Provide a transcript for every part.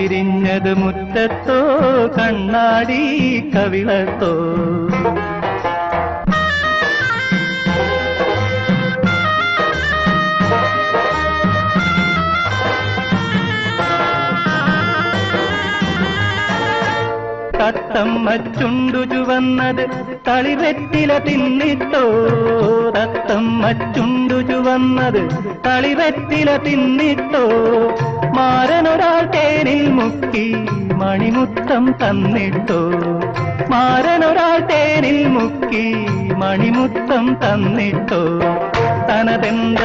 പൂവിരിഞ്ഞത് മുറ്റത്തോ കണ്ണാടി കവിളത്തോ. തത്തമ്മ ചുണ്ടു ചുവന്നത് തളിവെറ്റില തിന്നിട്ടോ? തത്തമ്മച്ചുണ്ടു ചുവന്നത് തളിവെറ്റില തിന്നിട്ടോ? മാരനൊരാൾ തേനിൽ മുക്കി മണിമുത്തം തന്നിട്ടോ? മാരനൊരാൾ തേനിൽ മുക്കി മണിമുത്തം തന്നിട്ടോ? തനതെന്ത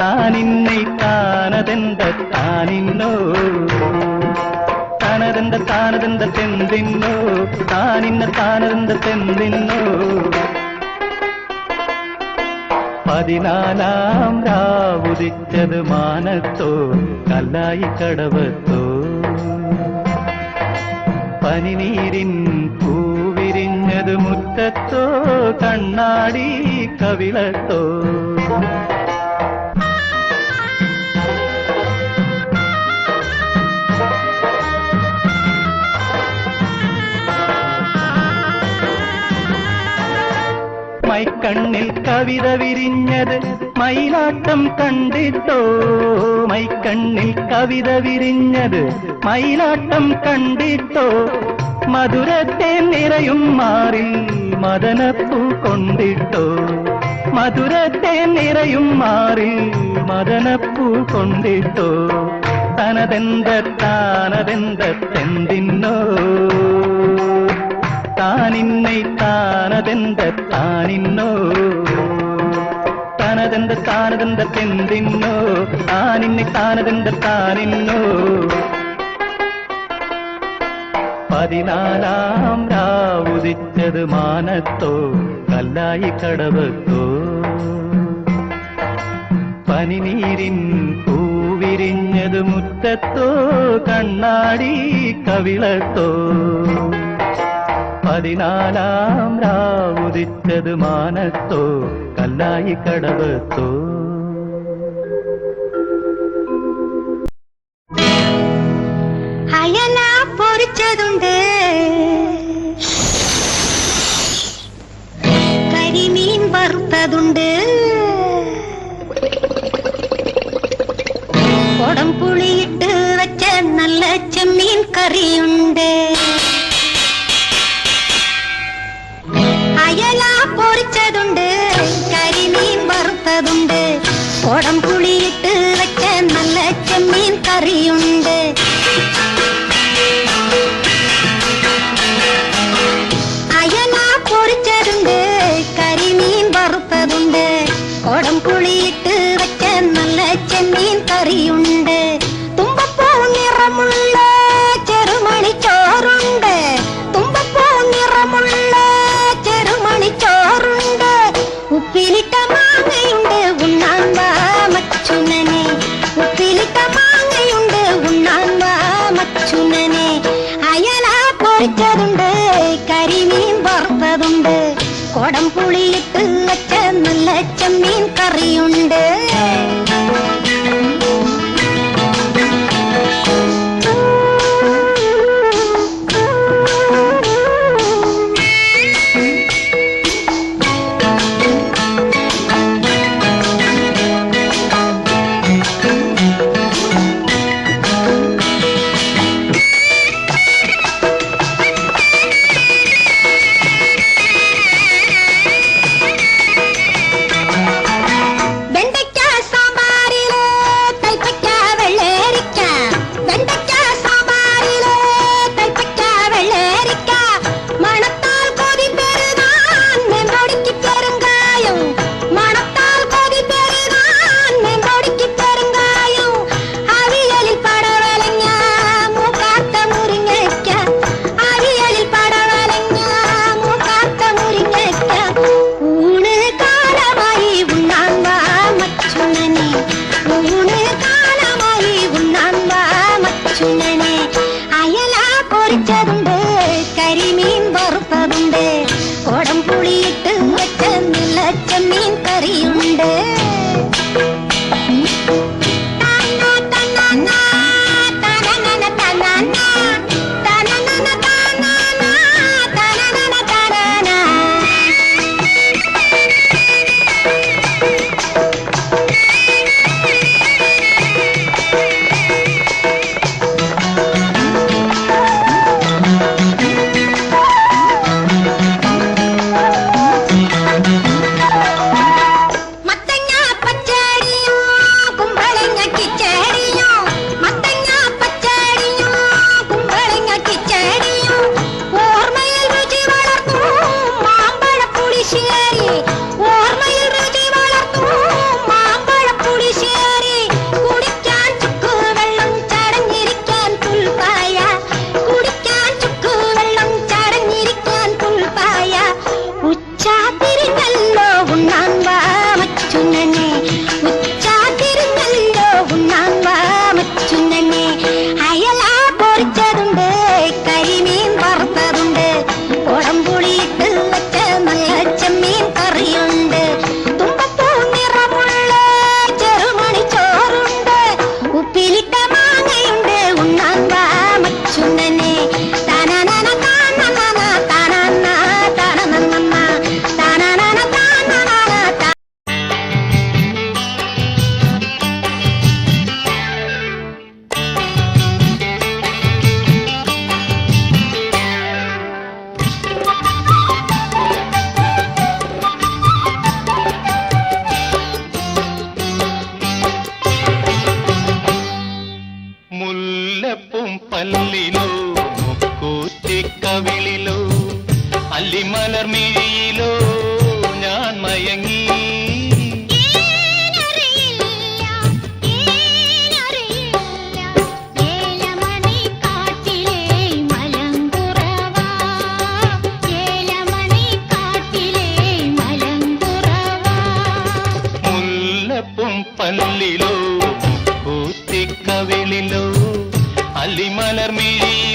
താനിന്നെ താനതെന്ത താനിന്നോ? താനതെന്ത താനതെന്ത തെന്തിന്നോ? താനിന്ന താനതെന്ത തെന്തിന്നോ? പതിനാലാം രാവുദിച്ചത് മാനത്തോ കല്ലായി കടവത്തോ? പനിനീരിൻ പൂവിരിഞ്ഞത് മുറ്റത്തോ കണ്ണാടി കവിളത്തോ? കവിത വിരിഞ്ഞത് മയിലാട്ടം കണ്ടിട്ടോ? മൈക്കണ്ണിൽ കവിത വിരിഞ്ഞത് മയിലാട്ടം കണ്ടിട്ടോ? മധുരത്തെ നിറയും മാറി മദനപ്പൂ കൊണ്ടിട്ടോ? മധുരത്തെ നിറയും മാറി മദനപ്പൂ കൊണ്ടിട്ടോ? തനതെന്ത താനിന്നെ താനതെന്ത താനതെന്ത താനതെന്ത ആ നിന്നെ താനതെന്ത താനിന്നോ? പതിനാലാം രാവുദിച്ചത് മാനത്തോ കല്ലായി കടവത്തോ? പനിനീരിൻ പൂവിരിഞ്ഞത് മുറ്റത്തോ കണ്ണാടി കവിളത്തോ? പതിനാലാം രാവുദിച്ചത് മാനത്തോ കല്ലായി കടവത്തോ അയല പൊരിച്ചതുണ്ട് കരിമീൻ വറുത്തതുണ്ട്. കുടം പുളിയിട്ട് വെച്ച നല്ല ചെമ്മീൻ കറിയുണ്ട്. വറുത്തതുണ്ട് കൊടം പുളിയിട്ട് വെച്ച നല്ല മീൻ കറിയുണ്ട്. வெளிலோ அள்ளிமலர் மிழி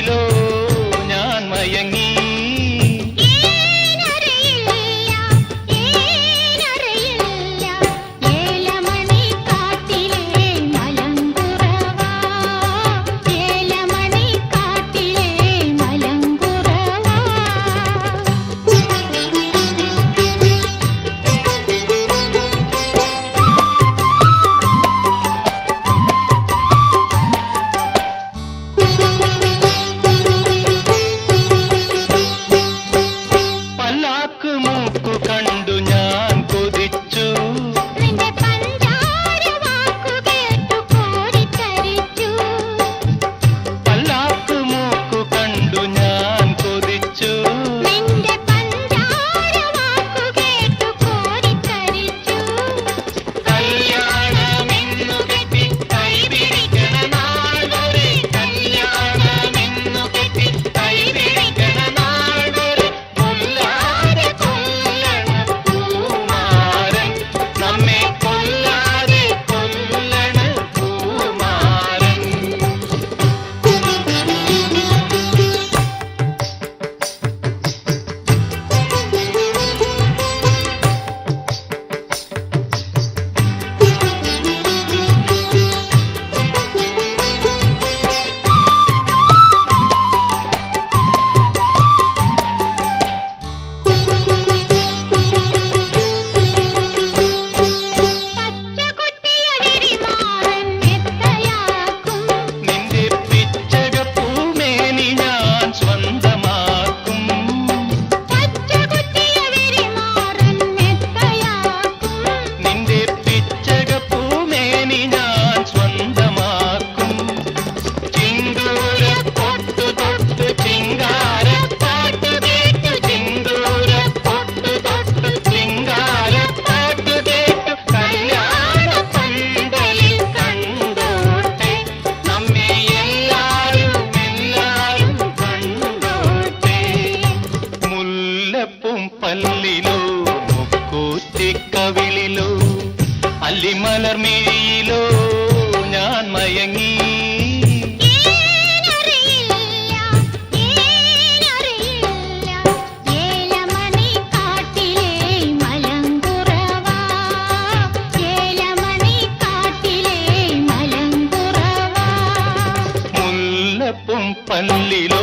മുല്ലപ്പും പല്ലിലോ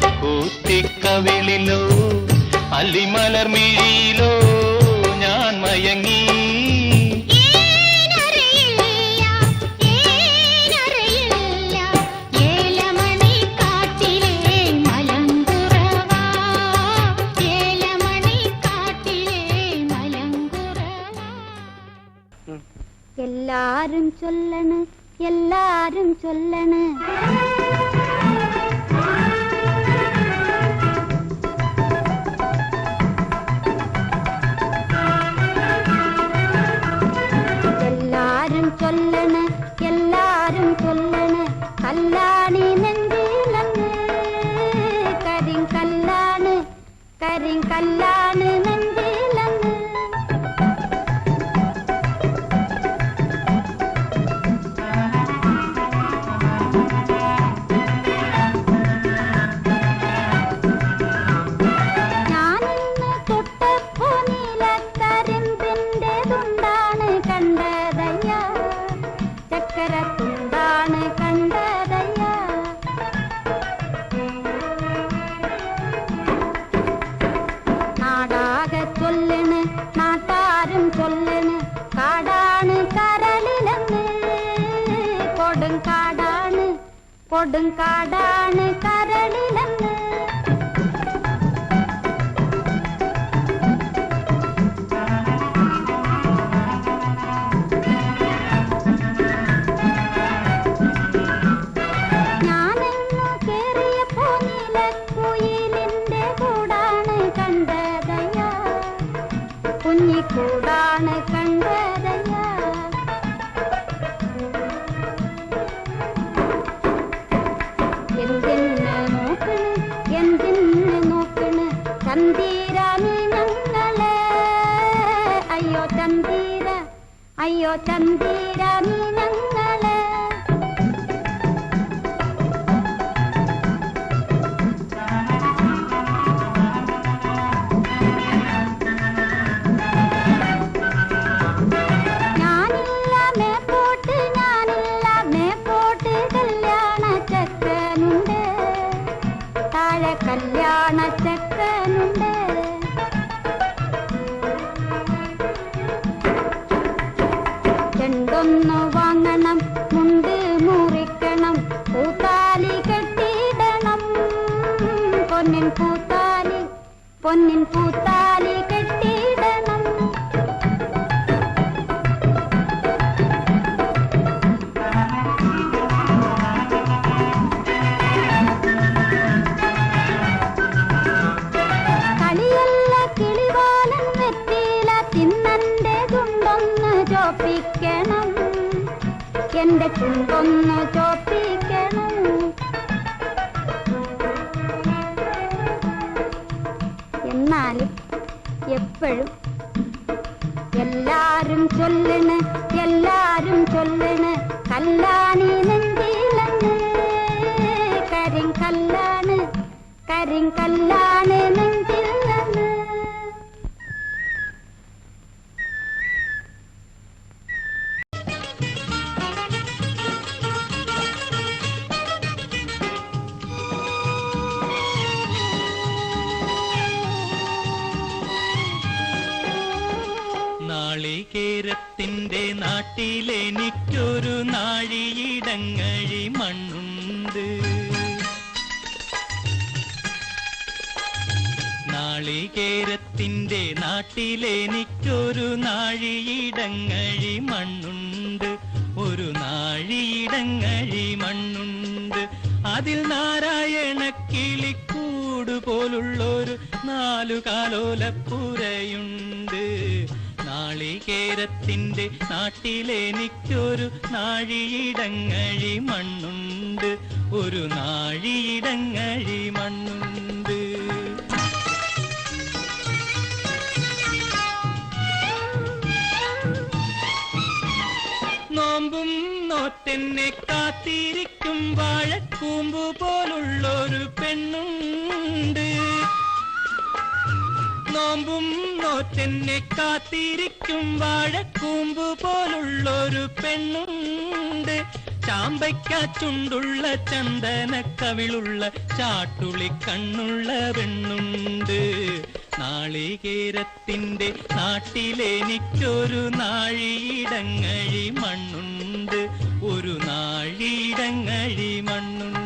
മുക്കൂറ്റിക്കവിളിലോ അല്ലിമലർമിഴിയിലോ கல்லாறு நந்த മുണ്ടൊന്നു വാങ്ങണം മുണ്ട് മുറിക്കണം പൂത്താലി കെട്ടിടണം. പൊന്നിൻ പൂത്താലി പൊന്നിൻ പൂത്താലി കല്ലാണ് കരിങ്കല്ലാണ് വീട്ടിലെനിക്കൊരു നാഴിയിടങ്ങഴി മണ്ണുണ്ട്. ഒരു നാഴിയിടങ്ങഴി മണ്ണുണ്ട്. നോമ്പും നോട്ടെന്നെ കാത്തിരിക്കും വാഴക്കൂമ്പു പോലുള്ളൊരു പെണ്ണുണ്ട്. നോമ്പും നോറ്റെന്നെ കാത്തിരിക്കും. വാഴക്കൂമ്പ് പോലുള്ളൊരു പെണ്ണുണ്ട്. ചാമ്പയ്ക്കാച്ചുണ്ടുള്ള ചന്ദന കവിളുള്ള ചാട്ടുളി കണ്ണുള്ള പെണ്ണുണ്ട്. നാളികേരത്തിന്റെ നാട്ടിലെനിക്കൊരു നാഴിയിടങ്ങഴി മണ്ണുണ്ട്. ഒരു നാഴിയിടങ്ങഴി മണ്ണുണ്ട്.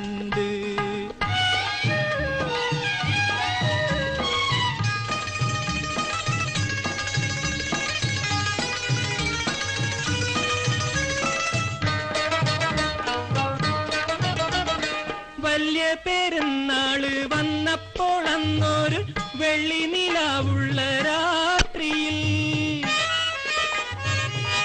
വന്നപ്പോൾ അന്നൊരു വെള്ളി നിലാവുള്ള രാത്രിയിൽ.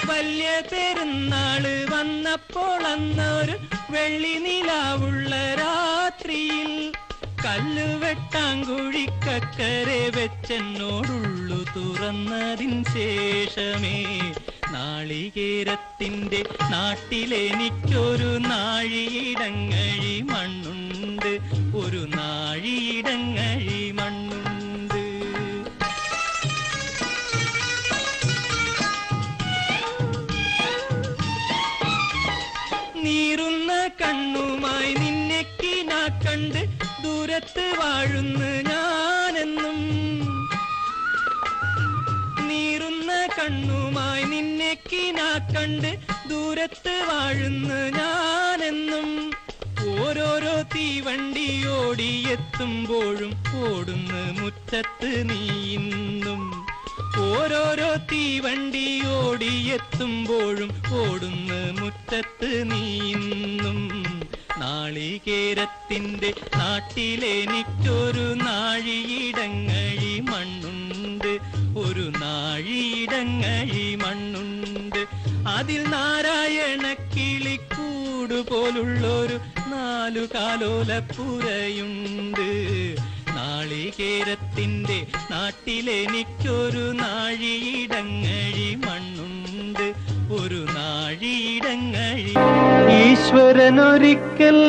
വലിയ പെരുന്നാൾ വന്നപ്പോൾ അന്നൊരു വെള്ളി നിലാവുള്ള രാത്രിയിൽ. കല്ലുവെട്ടാങ്കുഴിക്കക്കരെ വെച്ചെന്നോടുള്ളു തുറന്നതിൻ ശേഷമേ. നാളികേരത്തിന്റെ നാട്ടിലെനിക്കൊരു നാഴിയിടങ്ങഴി മണ്ണുണ്ട്. ഒരു നാഴിയിടങ്ങഴി മണ്ണുണ്ട്. നീറുന്ന കണ്ണുമായി നിന്നെ കണ്ട് ദൂരത്ത് വാഴുന്നു ഞാനെന്നും. നീറുന്ന കണ്ണുമായി നിന്നെ കിനാ കണ്ട് ദൂരത്ത് വാഴുന്ന ഞാനെന്നും. ഓരോരോ തീവണ്ടി ഓടിയെത്തുമ്പോഴും ഓടുന്ന മുറ്റത്ത് നീ ഓരോരോ തീവണ്ടി ഓടിയെത്തുമ്പോഴും ഓടുന്ന മുറ്റത്ത് നീ ഇന്നും. നാളികേരത്തിന്റെ നാട്ടിലെനിക്കൊരു നാഴിയിടങ്ങഴി മണ്ണുണ്ട്. ഒരു നാഴിയിടങ്ങഴി മണ്ണുണ്ട്. അതിൽ നാരായണ കിളിക്കൂട് പോലുള്ളൊരു നാലു കാലോലപ്പുരയുണ്ട് നാളികേരത്തിന്റെ നാട്ടിലെനിക്കൊരു നാഴിയിടങ്ങഴി മണ്ണുണ്ട്. ഒരു നാഴിയിടങ്ങഴി ഈശ്വരനൊരിക്കൽ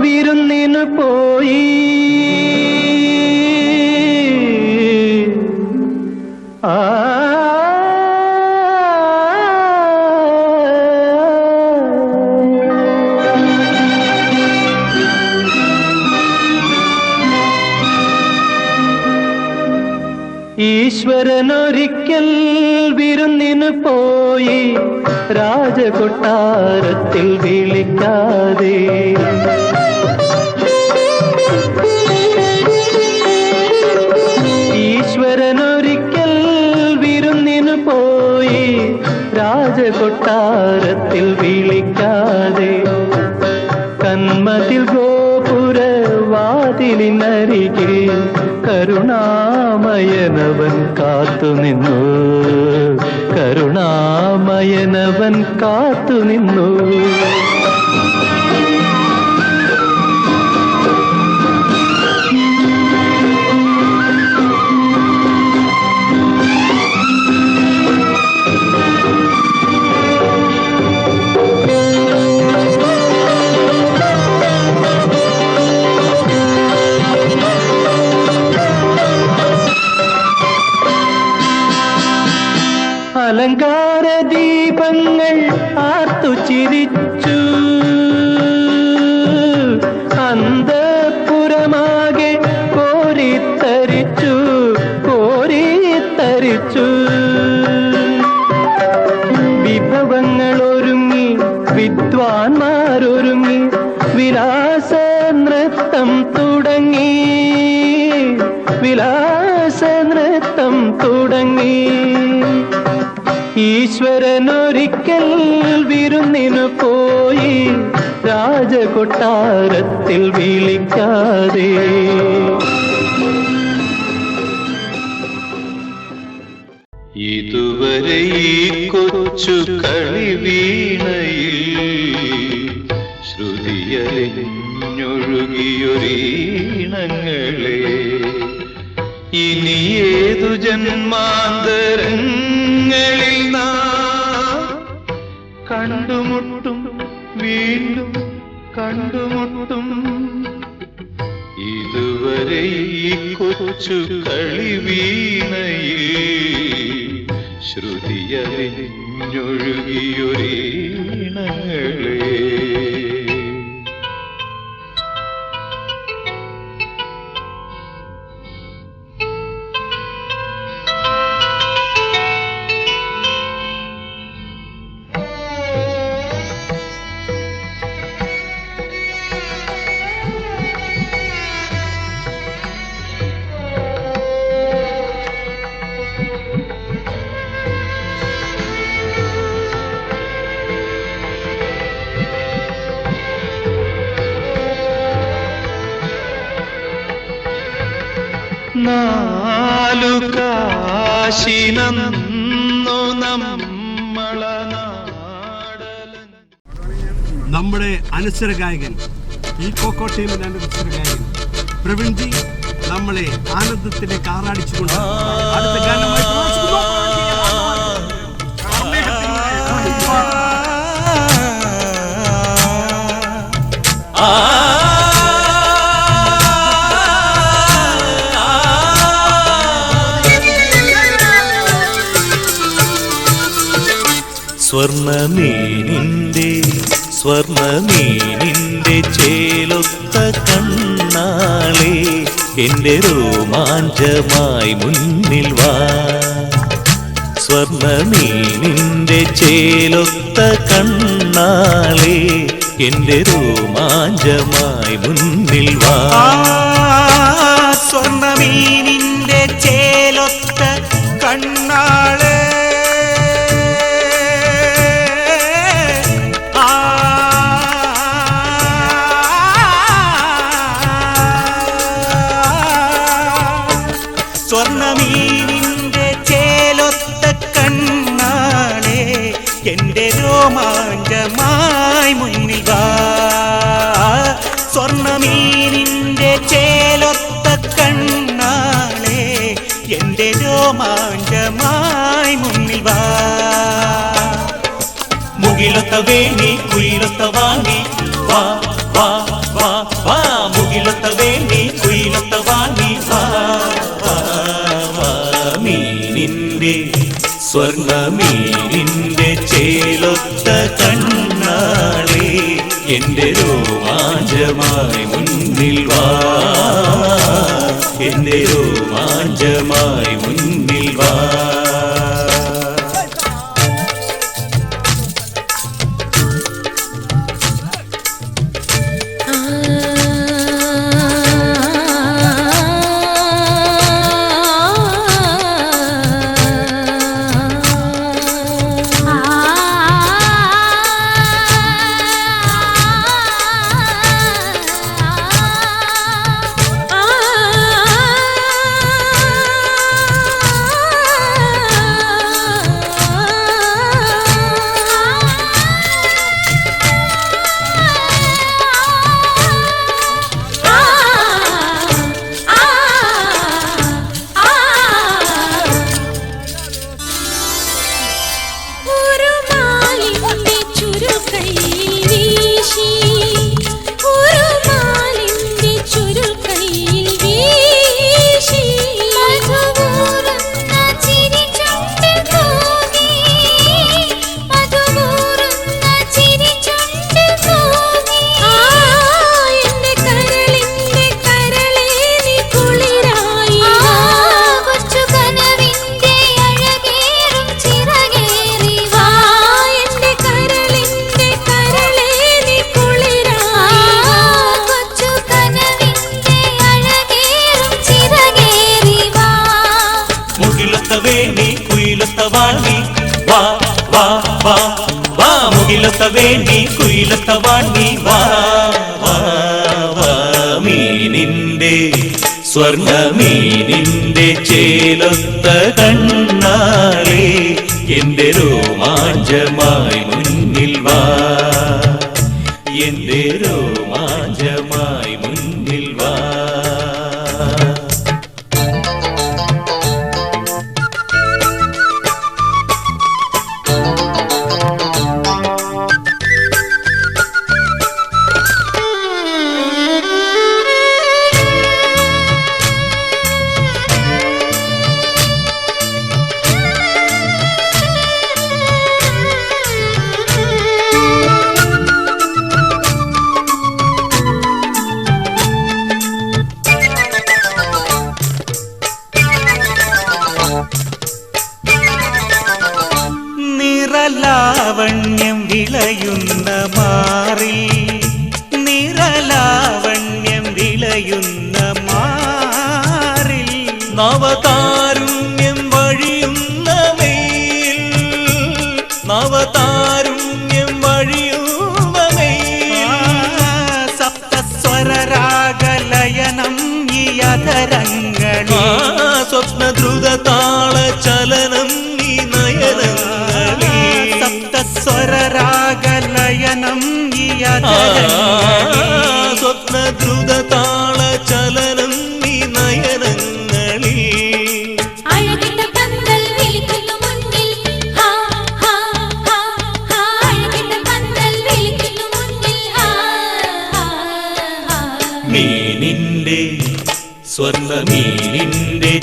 വിരുന്നിനു പോയി. രാജകൊട്ടാരത്തിൽ വിളിക്കാതെ. ഈശ്വരനൊരിക്കൽ വിരുന്നിനു പോയി രാജകൊട്ടാരത്തിൽ വിളിക്കാതെ. കന്മതിൽ ഗോപുര വാതിലിനരികിൽ കരുണാമയനവൻ കാത്തുനിന്നു. കരുണാമയനവൻ കാത്തുനിന്നു. രാജകൊട്ടാരത്തിൽ വിളിക്കാതെ. ഇതുവരെ ഈ കൊച്ചു കളി വീണയിൽ ശ്രുതിയലിഞ്ഞൊഴുകിയൊരീണങ്ങളെ. ഇനി ഏതു ജന്മാന്തരങ്ങളിൽ നാ കണ്ടുമുട്ടും ഇതുവരെ ഈ കൊച്ചു കളി വീണയിൽ നമ്മുടെ അനുസര ഗായകൻ ഈ കോക്കോ ടീമിന്റെ അനുസര ഗായകൻ പ്രവീൺജി നമ്മളെ ആനന്ദത്തിലേക്ക് ആറാടിച്ചുകൊണ്ട് അടുത്ത ഗാനമായി പ്രവേശിക്കുന്നു. സ്വർണമീനിന്റെ ചേലൊത്ത കണ്ണാളെ എന്റെ രോമാഞ്ചമായി മുന്നിൽ വാ. സ്വർണമീനിന്റെ ചേലൊത്ത കണ്ണാളെ എന്റെ രോമാഞ്ചമായി മുന്നിൽ വാ. സ്വർണമീനിന്റെ ചേലൊത്ത കണ്ണാൾ മുകിലൊത്ത വേണി കുയിലൊത്ത വാങ്ങി. വാ വാ വാ വാ മുകിലൊത്ത വേണി കുയിലൊത്ത വാങ്ങി. വാ വാ ചേലൊത്ത കണ്ണാളെ എന്റെ രോമാഞ്ചമായി മുന്നിൽ വാ. എന്റെ രോമാഞ്ചമായി say. സ്വർണ മീനിന്റെ ചേലൊത്ത കണ്ണാലേ എന്റെ രോമാഞ്ചമായി മാറി നിറലാവണ്യം വിളയുന്ന.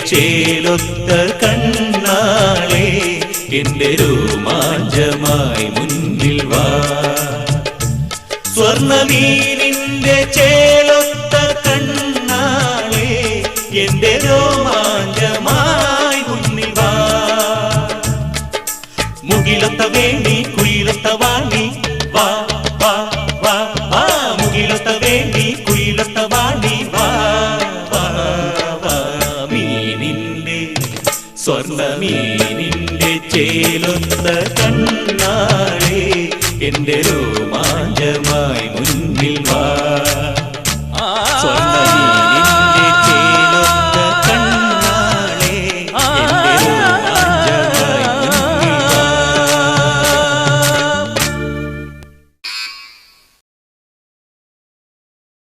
ചേലൊത്ത കണ്ണാളെ എന്റെ രോമാഞ്ചമായി മുന്നിൽ വാ. സ്വർണമീനിന്റെ ചേലൊത്ത കണ്ണാളെ എന്റെ രോമാഞ്ചമായി മുന്നിൽ വാ. മുകിലൊത്ത വേണ്ടി കണ്ണാളെ എന്റെ വാ